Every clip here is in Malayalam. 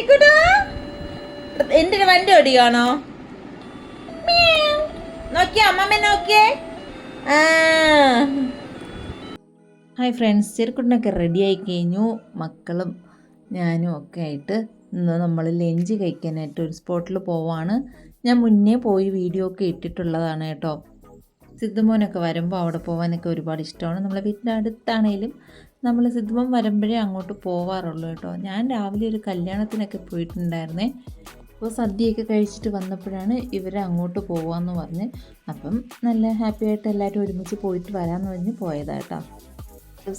ചേക്കൂട്ടാ എന്റെ വണ്ടി ഓടിയാണോ നോക്കിയേ അമ്മമ്മ നോക്കിയേ? ഹായ് ഫ്രണ്ട്സ് ചെറുക്കുട്ടനൊക്കെ റെഡിയായി കഴിഞ്ഞു. മക്കളും ഞാനും ഒക്കെ ആയിട്ട് ഇന്ന് നമ്മൾ ലഞ്ച് കഴിക്കാനായിട്ട് ഒരു സ്പോട്ടിൽ പോവാണ്. ഞാൻ മുന്നേ പോയി വീഡിയോ ഒക്കെ ഇട്ടിട്ടുള്ളതാണ് കേട്ടോ. സിദ്ധുമോനൊക്കെ വരുമ്പോൾ അവിടെ പോകാനൊക്കെ ഒരുപാട് ഇഷ്ടമാണ്. നമ്മളെ വീട്ടിന്റെ അടുത്താണേലും നമ്മൾ സിദ്ധമം വരുമ്പോഴേ അങ്ങോട്ട് പോവാറുള്ളൂ കേട്ടോ. ഞാൻ രാവിലെ ഒരു കല്യാണത്തിനൊക്കെ പോയിട്ടുണ്ടായിരുന്നേ. അപ്പോൾ സദ്യയൊക്കെ കഴിച്ചിട്ട് വന്നപ്പോഴാണ് ഇവർ അങ്ങോട്ട് പോവാന്ന് പറഞ്ഞ്. അപ്പം നല്ല ഹാപ്പി ആയിട്ട് എല്ലാവരും ഒരുമിച്ച് പോയിട്ട് വരാമെന്ന് പറഞ്ഞ് പോയതാട്ടോ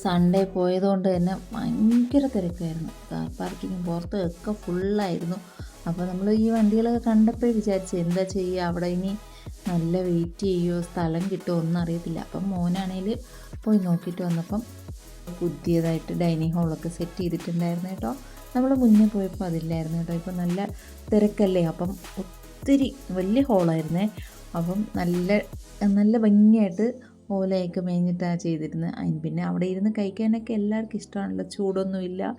സൺഡേ പോയതുകൊണ്ട് തന്നെ ഭയങ്കര തിരക്കായിരുന്നു. കാർ പാർക്കിങ്ങും പുറത്തും ഒക്കെ ഫുള്ളായിരുന്നു. അപ്പോൾ നമ്മൾ ഈ വണ്ടികളൊക്കെ കണ്ടപ്പോഴേ വിചാരിച്ചു എന്താ ചെയ്യുക അവിടെ ഇനി നല്ല വെയിറ്റ് ചെയ്യുമോ സ്ഥലം കിട്ടുമോ ഒന്നും അറിയത്തില്ല. അപ്പം മോനാണെങ്കിൽ പോയി നോക്കിയിട്ട് വന്നപ്പം പുതിയതായിട്ട് ഡൈനിങ് ഹാളൊക്കെ സെറ്റ് ചെയ്തിട്ടുണ്ടായിരുന്നു കേട്ടോ. നമ്മൾ മുന്നേ പോയപ്പോൾ അതില്ലായിരുന്നു കേട്ടോ. ഇപ്പം നല്ല തിരക്കല്ലേ? അപ്പം ഒത്തിരി വലിയ ഹോളായിരുന്നേ. അപ്പം നല്ല നല്ല ഭംഗിയായിട്ട് ഓലയൊക്കെ മേഞ്ഞിട്ടാണ് ചെയ്തിരുന്നത് അതിന് പിന്നെ അവിടെ ഇരുന്ന് കഴിക്കാനൊക്കെ എല്ലാവർക്കും ഇഷ്ടമാണല്ലോ ചൂടൊന്നുമില്ല.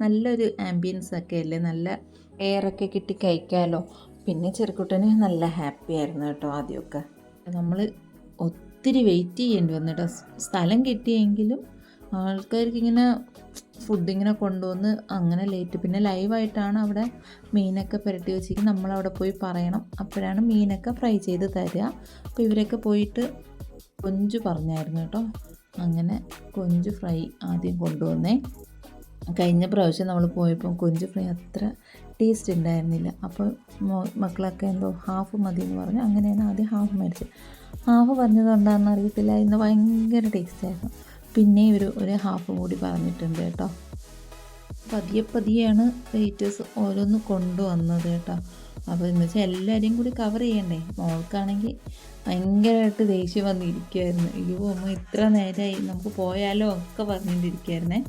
നല്ലൊരു ആംബിയൻസ് ഒക്കെ അല്ലേ? നല്ല എയറൊക്കെ കിട്ടി കഴിക്കാമല്ലോ പിന്നെ ചെറുക്കുട്ടന് നല്ല ഹാപ്പി ആയിരുന്നു കേട്ടോ ആദ്യമൊക്കെ. നമ്മൾ ഒത്തിരി വെയിറ്റ് ചെയ്യേണ്ടി വന്നു കേട്ടോ. സ്ഥലം കിട്ടിയെങ്കിലും ആൾക്കാർക്ക് ഇങ്ങനെ ഫുഡ് ഇങ്ങനെ കൊണ്ടുവന്ന് അങ്ങനെ ലേറ്റ് പിന്നെ ലൈവായിട്ടാണ് അവിടെ മീനൊക്കെ പുരട്ടി നമ്മൾ നമ്മളവിടെ പോയി പറയണം. അപ്പോഴാണ് മീനൊക്കെ ഫ്രൈ ചെയ്ത് തരിക അപ്പോൾ ഇവരൊക്കെ പോയിട്ട് കൊഞ്ച് പറഞ്ഞായിരുന്നു കേട്ടോ. അങ്ങനെ കൊഞ്ച് ഫ്രൈ ആദ്യം കൊണ്ടുവന്നേ. കഴിഞ്ഞ പ്രാവശ്യം നമ്മൾ പോയപ്പോൾ കൊഞ്ച് ഫ്രൈ അത്ര ടേസ്റ്റ് ഉണ്ടായിരുന്നില്ല. അപ്പോൾ മക്കളൊക്കെ എന്തോ ഹാഫ് മതി എന്ന് പറഞ്ഞു. അങ്ങനെയാണ് ആദ്യം ഹാഫ് മേടിച്ചത്. ഹാഫ് പറഞ്ഞത് കൊണ്ടാണെന്ന് അറിയത്തില്ല. ഇന്ന് ഭയങ്കര ടേസ്റ്റ് ആയിരുന്നു. പിന്നെ ഒരു ഒരു ഹാഫ് കൂടി പറഞ്ഞിട്ടുണ്ട് കേട്ടോ. പതിയെ പതിയെയാണ് വെയിറ്റേഴ്സ് ഓരോന്ന് കൊണ്ടുവന്നത് കേട്ടോ. അപ്പോൾ എന്ന് വെച്ചാൽ എല്ലാവരെയും കൂടി കവർ ചെയ്യണ്ടേ? മോൾക്കാണെങ്കിൽ ഭയങ്കരമായിട്ട് ദേഷ്യം വന്നിരിക്കുമായിരുന്നു അയ്യോ അമ്മ ഇത്ര നേരമായി നമുക്ക് പോയാലോ? ഒക്കെ പറഞ്ഞുകൊണ്ടിരിക്കുമായിരുന്നേ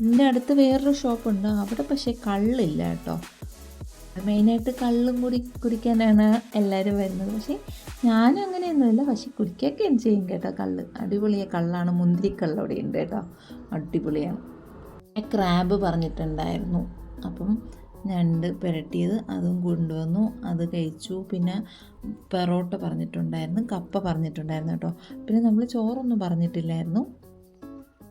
എന്റെ അടുത്ത് വേറൊരു ഷോപ്പുണ്ട് അവിടെ പക്ഷേ കള്ളില്ല കേട്ടോ. മെയിനായിട്ട് കള്ളും കൂടി കുടിക്കാനാണ് എല്ലാവരും വരുന്നത്. പക്ഷേ ഞാനും അങ്ങനെയൊന്നുമില്ല. പക്ഷേ കുടിക്കുകയൊക്കെ ചെയ്യും കേട്ടോ കള്ള്. അടിപൊളിയ കള്ളാണ്. മുന്തിരിക്കള്ള അവിടെ ഉണ്ട് കേട്ടോ. അടിപൊളിയാണ്. ക്രാബ് പറഞ്ഞിട്ടുണ്ടായിരുന്നു. അപ്പം ഞണ്ട് പുരട്ടിയത് അതും കൊണ്ടുവന്നു. അത് കഴിച്ചു. പിന്നെ പെറോട്ട പറഞ്ഞിട്ടുണ്ടായിരുന്നു. കപ്പ പറഞ്ഞിട്ടുണ്ടായിരുന്നു കേട്ടോ. പിന്നെ നമ്മൾ ചോറൊന്നും പറഞ്ഞിട്ടില്ലായിരുന്നു.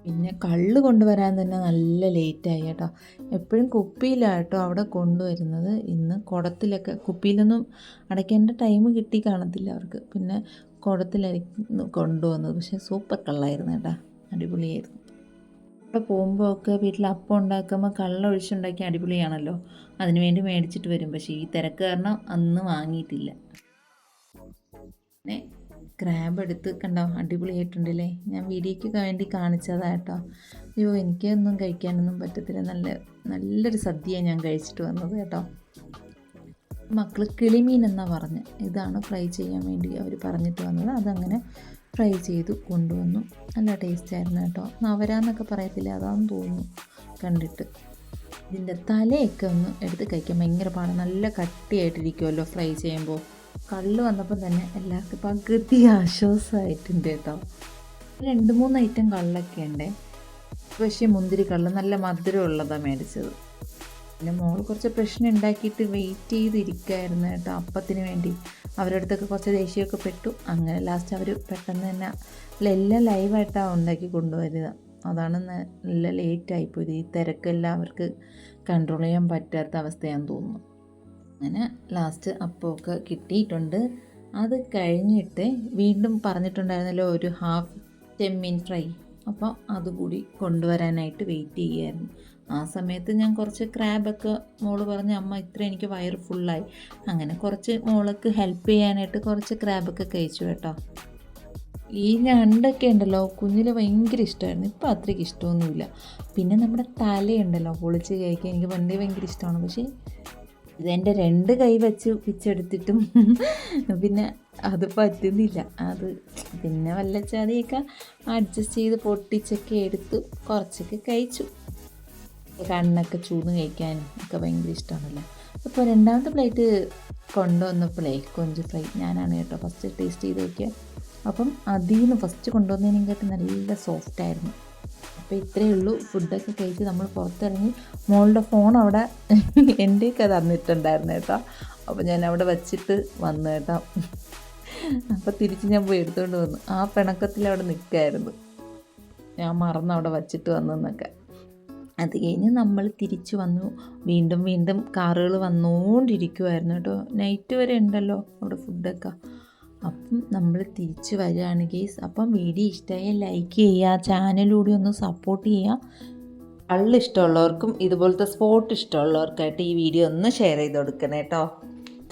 പിന്നെ കള്ള് കൊണ്ടുവരാൻ തന്നെ നല്ല ലേറ്റായി കേട്ടോ. എപ്പോഴും കുപ്പിയിലാണ് അവിടെ കൊണ്ടുവരുന്നത്. ഇന്ന് കുടത്തിലൊക്കെ കുപ്പിയിലൊന്നും അടയ്ക്കേണ്ട ടൈം കിട്ടി കാണത്തില്ല അവർക്ക്. പിന്നെ കുടത്തിലായിരിക്കും കൊണ്ടുവന്നത്. പക്ഷേ സൂപ്പർ കള്ളായിരുന്നു കേട്ടോ. അടിപൊളിയായിരുന്നു. അവിടെ പോകുമ്പോൾ ഒക്കെ വീട്ടിൽ അപ്പം ഉണ്ടാക്കുമ്പോൾ കള്ള ഒഴിച്ചുണ്ടാക്കിയ അടിപൊളിയാണല്ലോ. അതിന് വേണ്ടി മേടിച്ചിട്ട് വരും. പക്ഷേ ഈ തിരക്ക് കാരണം അന്ന് വാങ്ങിയിട്ടില്ല. ക്രാബ് എടുത്ത് കണ്ടോ? അടിപൊളിയായിട്ടുണ്ടല്ലേ ഞാൻ വീഡിയോയ്ക്ക് വേണ്ടി കാണിച്ചതാട്ടോ. അയ്യോ എനിക്കൊന്നും കഴിക്കാനൊന്നും പറ്റത്തില്ല. നല്ല നല്ലൊരു സദ്യയാണ് ഞാൻ കഴിച്ചിട്ട് വന്നത് കേട്ടോ. മക്കൾ കിളിമീൻ എന്നാ പറഞ്ഞ്. ഇതാണ് ഫ്രൈ ചെയ്യാൻ വേണ്ടി അവർ പറഞ്ഞിട്ട് വന്നത്. അതങ്ങനെ ഫ്രൈ ചെയ്തു കൊണ്ടുവന്നു. നല്ല ടേസ്റ്റ് ആയിരുന്നു കേട്ടോ നവരാന്നൊക്കെ പറയത്തില്ല? അതാണെന്ന് തോന്നുന്നു കണ്ടിട്ട്. ഇതിന്റെ തലയൊക്കെ ഒന്ന് എടുത്ത് കഴിക്കാൻ ഭയങ്കര പാടാണ് നല്ല കട്ടിയായിട്ടിരിക്കുമല്ലോ ഫ്രൈ ചെയ്യുമ്പോൾ കള്ള് വന്നപ്പോൾ തന്നെ എല്ലാവർക്കും പകുതി ആശ്വാസമായിട്ടുണ്ട് കേട്ടോ. രണ്ട് മൂന്ന് ഐറ്റം കള്ളൊക്കെ ഉണ്ട്. പക്ഷേ മുന്തിരി കള്ള് നല്ല മധുരമുള്ളതാണ് മേടിച്ചത്. പിന്നെ മോൾ കുറച്ച് പ്രശ്നം ഉണ്ടാക്കിയിട്ട് വെയിറ്റ് ചെയ്തിരിക്കുകയായിരുന്നു കേട്ടോ അപ്പത്തിന് വേണ്ടി. അവരുടെ അടുത്തൊക്കെ കുറച്ച് ദേഷ്യമൊക്കെ പെട്ടു. അങ്ങനെ ലാസ്റ്റ് അവർ പെട്ടെന്ന് തന്നെ അല്ല എല്ലാം ലൈവായിട്ടാണ് ഉണ്ടാക്കി കൊണ്ടുവരിക. അതാണ് നല്ല ലേറ്റായിപ്പോയത് ഈ തിരക്കെല്ലാം അവർക്ക് കൺട്രോൾ ചെയ്യാൻ പറ്റാത്ത അവസ്ഥയാണെന്ന് തോന്നുന്നു. അങ്ങനെ ലാസ്റ്റ് അപ്പമൊക്കെ കിട്ടിയിട്ടുണ്ട്. അത് കഴിഞ്ഞിട്ട് വീണ്ടും പറഞ്ഞിട്ടുണ്ടായിരുന്നല്ലോ ഒരു ഹാഫ് ചെമ്മീൻ ഫ്രൈ അപ്പോൾ അതുകൂടി കൊണ്ടുവരാനായിട്ട് വെയിറ്റ് ചെയ്യുമായിരുന്നു ആ സമയത്ത് ഞാൻ കുറച്ച് ക്രാബൊക്കെ മോൾ പറഞ്ഞ അമ്മ ഇത്ര എനിക്ക് വയറ് ഫുള്ളായി അങ്ങനെ കുറച്ച് മോളൊക്കെ ഹെൽപ്പ് ചെയ്യാനായിട്ട് കുറച്ച് ക്രാബൊക്കെ കഴിച്ചു കേട്ടോ. ഈ ഞണ്ടൊക്കെ ഉണ്ടല്ലോ കുഞ്ഞിന് ഭയങ്കര ഇഷ്ടമായിരുന്നു. ഇപ്പോൾ അത്രയ്ക്ക് ഇഷ്ടമൊന്നുമില്ല. പിന്നെ നമ്മുടെ തലയുണ്ടല്ലോ പൊളിച്ച് കഴിക്കാൻ എനിക്ക് പണ്ടേ ഭയങ്കര ഇഷ്ടമാണ്. പക്ഷേ ഇതെന്റെ രണ്ട് കൈ വെച്ച് പിച്ചെടുത്തിട്ടും പിന്നെ അത് പറ്റുന്നില്ല. അത് പിന്നെ വല്ല ചതിയൊക്കെ അഡ്ജസ്റ്റ് ചെയ്ത് പൊട്ടിച്ചൊക്കെ എടുത്ത് കുറച്ചൊക്കെ കഴിച്ചു. കണ്ണൊക്കെ ചൂന്ന് കഴിക്കാനും ഒക്കെ ഭയങ്കര ഇഷ്ടമാണല്ലോ അപ്പോൾ രണ്ടാമത്തെ പ്ലേറ്റ് കൊണ്ടുവന്നപ്പോഴേ കൊഞ്ച് ഫ്രൈ ഞാനാണ് കേട്ടോ ഫസ്റ്റ് ടേസ്റ്റ് ചെയ്ത് നോക്കിയത് അപ്പം അതിൽ നിന്ന് ഫസ്റ്റ് കൊണ്ടുവന്നതിനെക്കാട്ടും നല്ല സോഫ്റ്റ് ആയിരുന്നു. അപ്പോൾ ഇത്രയേ ഉള്ളൂ. ഫുഡൊക്കെ കഴിച്ച് നമ്മൾ പുറത്തിറങ്ങി. മോളുടെ ഫോൺ അവിടെ എന്റെയൊക്കെ തന്നിട്ടുണ്ടായിരുന്നു കേട്ടോ. അപ്പോൾ ഞാൻ അവിടെ വച്ചിട്ട് വന്നു കേട്ടോ. അപ്പോൾ തിരിച്ച് ഞാൻ പോയി എടുത്തുകൊണ്ട് വന്നു. ആ പിണക്കത്തിൽ അവിടെ നിൽക്കായിരുന്നു ഞാൻ മറന്ന് അവിടെ വച്ചിട്ട് വന്നെന്നൊക്കെ അത് കഴിഞ്ഞ് നമ്മൾ തിരിച്ചു വന്നു. വീണ്ടും വീണ്ടും കാറുകൾ വന്നുകൊണ്ടിരിക്കുമായിരുന്നു കേട്ടോ. നൈറ്റ് വരെ ഉണ്ടല്ലോ അവിടെ ഫുഡൊക്കെ അപ്പം നമ്മൾ തിരിച്ച് വരികയാണ് ഗെയ്സ് അപ്പം വീഡിയോ ഇഷ്ടമായ ലൈക്ക് ചെയ്യുക ചാനലിലൂടെ ഒന്ന് സപ്പോർട്ട് ചെയ്യുക. കള്ള് ഇഷ്ടമുള്ളവർക്കും ഇതുപോലത്തെ സ്പോട്ട് ഇഷ്ടമുള്ളവർക്കായിട്ട് ഈ വീഡിയോ ഒന്ന് ഷെയർ ചെയ്ത് കൊടുക്കണേ കേട്ടോ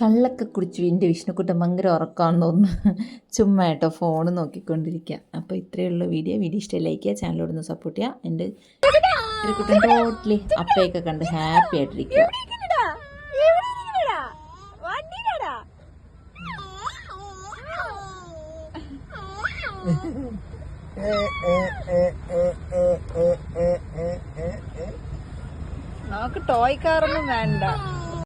കള്ളൊക്കെ കുടിച്ചു എന്റെ വിഷ്ണുക്കുട്ടൻ ഭയങ്കര ഉറക്കമാണെന്ന് തോന്നുന്നു. ചുമ്മാ കേട്ടോ ഫോൺ നോക്കിക്കൊണ്ടിരിക്കുക അപ്പോൾ ഇത്രയുള്ള വീഡിയോ വീഡിയോ ഇഷ്ടം ലൈക്ക് ചെയ്യുക ചാനലോട് ഒന്ന് സപ്പോർട്ട് ചെയ്യുക. എന്റെ കുട്ടൻ ടോട്ടലി അപ്പയൊക്കെ കണ്ട് ഹാപ്പി ആയിട്ടിരിക്കുക നമുക്ക് ടോയ് കാറൊന്നും വേണ്ട.